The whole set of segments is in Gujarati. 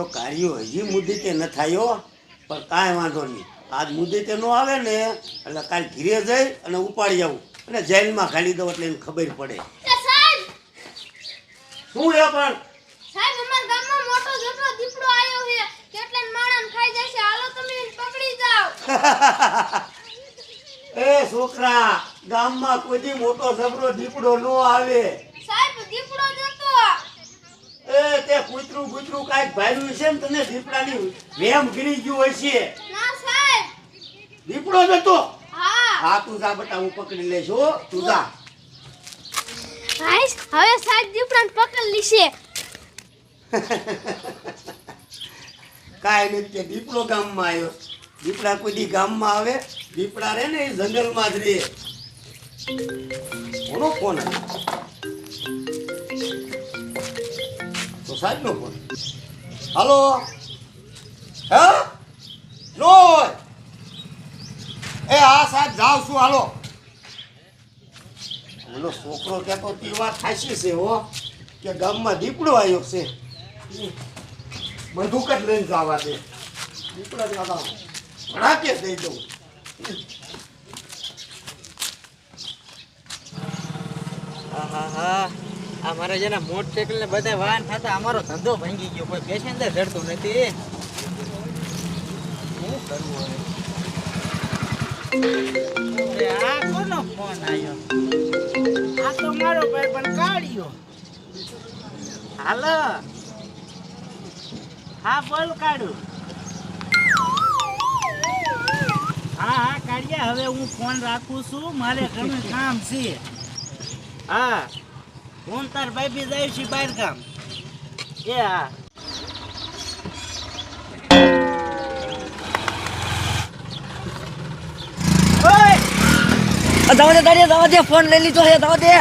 જો કાર્યો હજી મુદ્દતે ન થાયો પણ કાંઈ વાંધો નહીં. આજ મુદ્દતે નો આવે ને એટલે કાલ ઘીરે જઈ અને ઉપાડી આવું. અને જેલમાં ખાલી દઉં એટલે એને ખબર પડે. શું એ પણ? સાહેબ અમારા ગામમાં મોટો જબરો દીપડો આવ્યો છે કેટલા માણસ ખાઈ જશે. હાલો તમે પકડી જાઓ. એ છોકરા ગામમાં કોઈ મોટો જબરો દીપડો ન આવે. એ તે કૂતરું કૂતરું કાંઈક ભાર્યું છે ને તને દીપડાની વેમ ગીરી ગયું હોય છે. દીપડો જતો હા. હા તું જા બટા હું પકડી લઈશ હો. તું જા. હવે સાહેબ દીપડાને પકડી લીશે. કાંઈ નથી કે દીપડો ગામમાં આવ્યો. દીપડા કોઈ દી ગામમાં આવે. દીપડા રહે ને એ જંગલમાં જ રહે કોનો ફોન આવ્યો? સાહેબનો ફોન હાલો? હે? નો એ હા સાહેબ જાઉં છું, હાલો. એનો છોકરો કહેતો તી વાત ખાસી છે હો, કે ગામમાં દીપડો આવ્યો છે. બંદૂક જ લઈને જવા દે. દીપડા જ લાવવા ભડાકે દઈ દઉં. આહાહા. આ મારા જેના મોટરસાઇકલ ને બધા વાહન થતા અમારો ધંધો ભાંગી ગયો, કોઈ પેસેન્જર ચડતું નથી. શું કરવું કોનો ફોન આવ્યો કાઢ્યો હાલો. હા, બોલ કાઢું હા હા કાઢ્યા હવે હું ફોન રાખું છું. મારે ઘણું કામ છે. હા. હું તાર ભાઈ બી જાય છે બહાર ગામ. એ હા. દવા દે દાડિયા દવા દે ફોન લઈ લીધો છે દવા દે.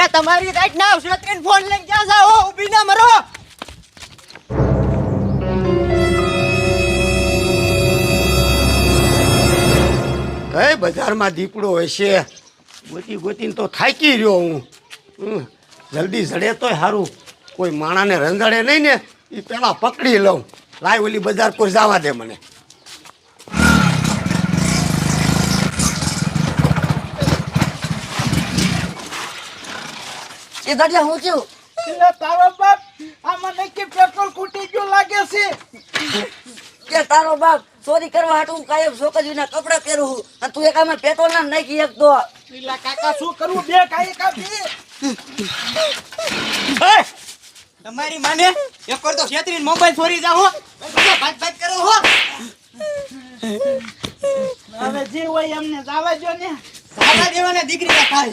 એ તમારી રાઈટ ના આવશે ત્રણ ફોન લઈને ક્યાં જાઓ? ઊભી ના મરો. કઈ બજારમાં દીપડો હોય છે ગોતી ગોતીને તો થાકી રહ્યો હું. હમ, જલ્દી જડે તોય સારું કોઈ માણાને રંજાડે નહીં ને એ પેલા પકડી લઉં. લાય ઓલી બજાર કોઈ જવા દે મને. એ દાડિયા હું છું તારો બાપ આમાં કે પેટ્રોલ ખૂટી ગયું લાગે છે. કે તારો બાપ ચોરી કરવા હાટું કાયમ છોકરીના કપડા પહેરું છું. અને તું એક આમાં પેટ્રોલ ના નાખી એક તો કાકા શું કરવું બે કાઈ કાપી તમારી માને એક વાર તો છેતરીને મોબાઈલ ચોરી જાઓ ભાત ભાત કરો હો. હવે જે હોય એમને જાવા જો ને. જાવા દેવાને દીકરી ખાય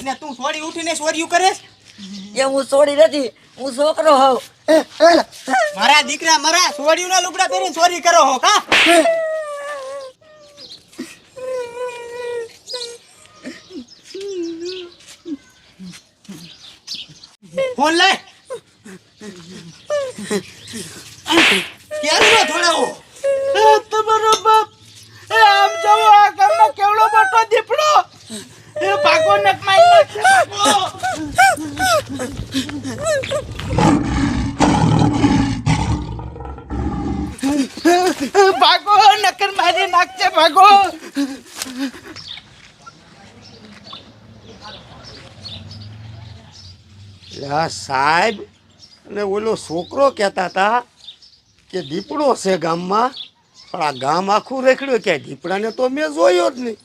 અને તું છોડી ઉઠીને ચોર્યું કરે? એ હું છોડી નથી હું છોકરો હોઉં. મારા દીકરા મારા છોડ્યું ના લુગડા પહેરીને ચોરી કરો હો કા? ફોન લાય. ક્યારે થોડાવો? તમારો બાપ. એ આમ જવો આ ગામનો કેવડો મોટો દીપડો. એ ભાગો નક નાખ્યો ભાગો, નકર મારી નાખજે, ભાગો. આ સાહેબ અને ઓલો છોકરો કહેતા હતા કે દીપડો છે ગામમાં, પણ આ ગામ આખું રેખડ્યું કે દીપડાને તો મેં જોયો જ નહીં.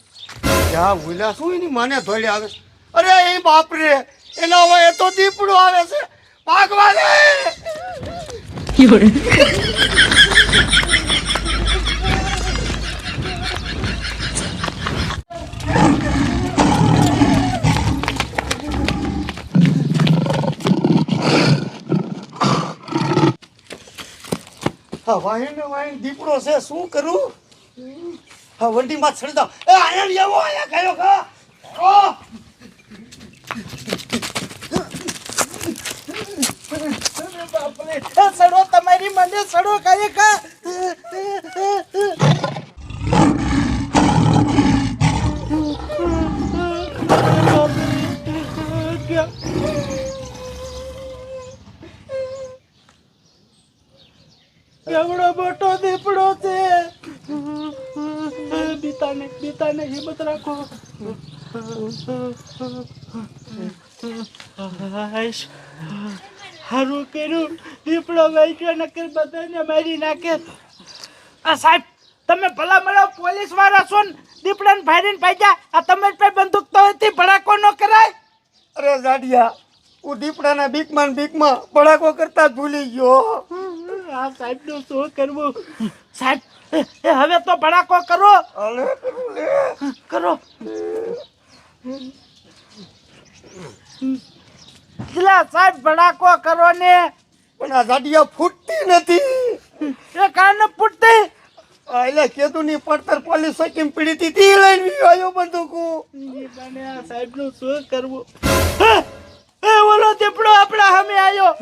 ક્યાં ભૂલ્યા શું નહીં મને ધોળી આવે અરે એ બાપરે, એના હોય તો દીપડો આવે છે. ભાગવા દે! હા વાહિન ને વાહી દીપડો છે, શું કરું? હા વંડીમાં ચડી જાવ એ, આયા એવો આયા ગયો કા ઓ! બાપરે સડો, તમારી મને સડો કાય કા એવડો મોટો દીપડો છે. બીતાને બીતાને હિંમત રાખો. હારું કર્યું. દીપડો વાગ્યો નકર બધાને મારી નાખે. આ સાહેબ તમે ભલા મળો પોલીસવાળા છો ને દીપડાને ફાડીને ભાગ્યા આ તમે પાસે બંદૂક તો હતી ભડાકો ન કરાય? અરે જાડિયા હું દીપડાના બીકમાં બીકમાં ભડાકો કરતા ભૂલી ગયો. આ સાહેબનું શું કરવું. સાહેબ હવે તો ભડાકો કરો. કરું. સાહેબ ભડાકો કરો ને. પણ આ ગાડીઓ ફૂટતી નથી. એ કાન ફૂટતી? એટલે કેતુની પડતર પોલીસ સકીમ પીડી તી લઈને આવ્યો બંદૂકું? આ સાહેબનું શું કરવું એ ઓલો દીપડો આપણા સામે આવ્યો.